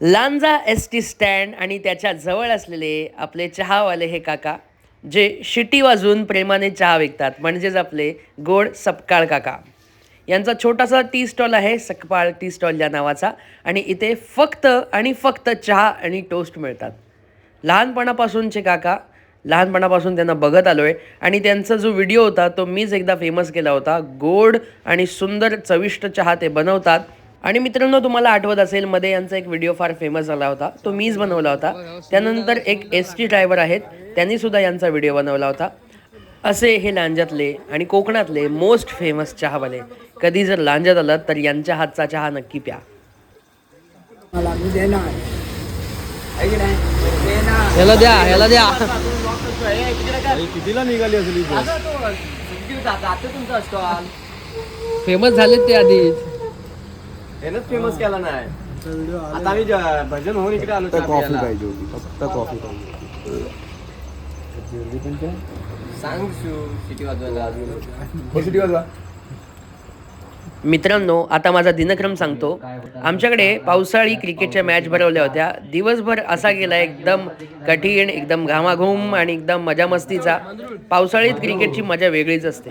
Lanja S T stand आणि त्याच्याजवळ असलेले आपले चहावाले हे काका जे शिटी वाजून प्रेमाने चहा विकतात म्हणजेच आपले गोड सपकाळ काका. यांचा छोटासा टी स्टॉल आहे सकपाळ टी स्टॉल या नावाचा आणि इथे फक्त आणि फक्त चहा आणि टोस्ट मिळतात. लहानपणापासूनचे काका लहानपणापासून त्यांना बघत आलो आहे आणि त्यांचा जो व्हिडिओ होता तो मीच एकदा फेमस केला होता. गोड आणि सुंदर चविष्ट चहा ते बनवतात. आणि मित्रांनो तुम्हाला आठवत असेल मध्ये यांचा एक व्हिडिओ फार फेमस झाला होता. तो मीच बनवला होता. त्यानंतर एक एस टी ड्रायव्हर आहेत. त्यांनी सुद्धा यांचा व्हिडिओ बनवला होता. असे हे लांजातले आणि कोकणातले मोस्ट फेमस चहावाले. कधी जर लांजात आलात तर यांच्या हातचा चहा नक्की प्या. ह्याला द्या ह्याला द्या. कितीला निघाली फेमस झालेत ते आधीच. यानंच फेमस केला नाही. आता आम्ही ज- भजन होऊन इकडे आलो कॉफी पाहिजे होती. फक्त कॉफी पाहिजे सांग शू सिटी वाजवायला सिटी वाजवा. मित्रांनो आता माझा दिनक्रम सांगतो. आमच्याकडे पावसाळी क्रिकेटच्या मॅच भरवल्या होत्या. दिवसभर असा गेला एकदम कठीण एकदम घामाघूम आणि एकदम मजा मस्तीचा पावसाळीत क्रिकेटची मजा वेगळीच असते.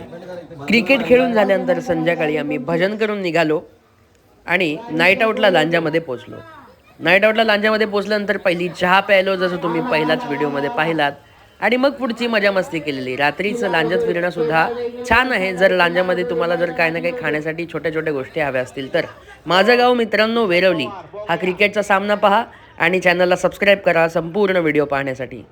क्रिकेट खेळून झाल्यानंतर संध्याकाळी आम्ही भजन करून निघालो. आणि नाईट आऊटला लांजामध्ये पोचलो नाईट आऊटला लांजामध्ये पोचल्यानंतर पहिली चहा प्यायलो जसं तुम्ही पहिलाच व्हिडिओमध्ये पाहिलात. आणि मग पुढची मजा मस्ती केलेली. रात्रीचं लांजात फिरणंसुद्धा छान आहे. जर लांजामध्ये तुम्हाला जर काही ना काही खाण्यासाठी छोट्या छोट्या गोष्टी हव्या असतील तर. माझं गाव मित्रांनो वेरवली. हा क्रिकेटचा सामना पहा आणि चॅनलला सबस्क्राईब करा संपूर्ण व्हिडिओ पाहण्यासाठी.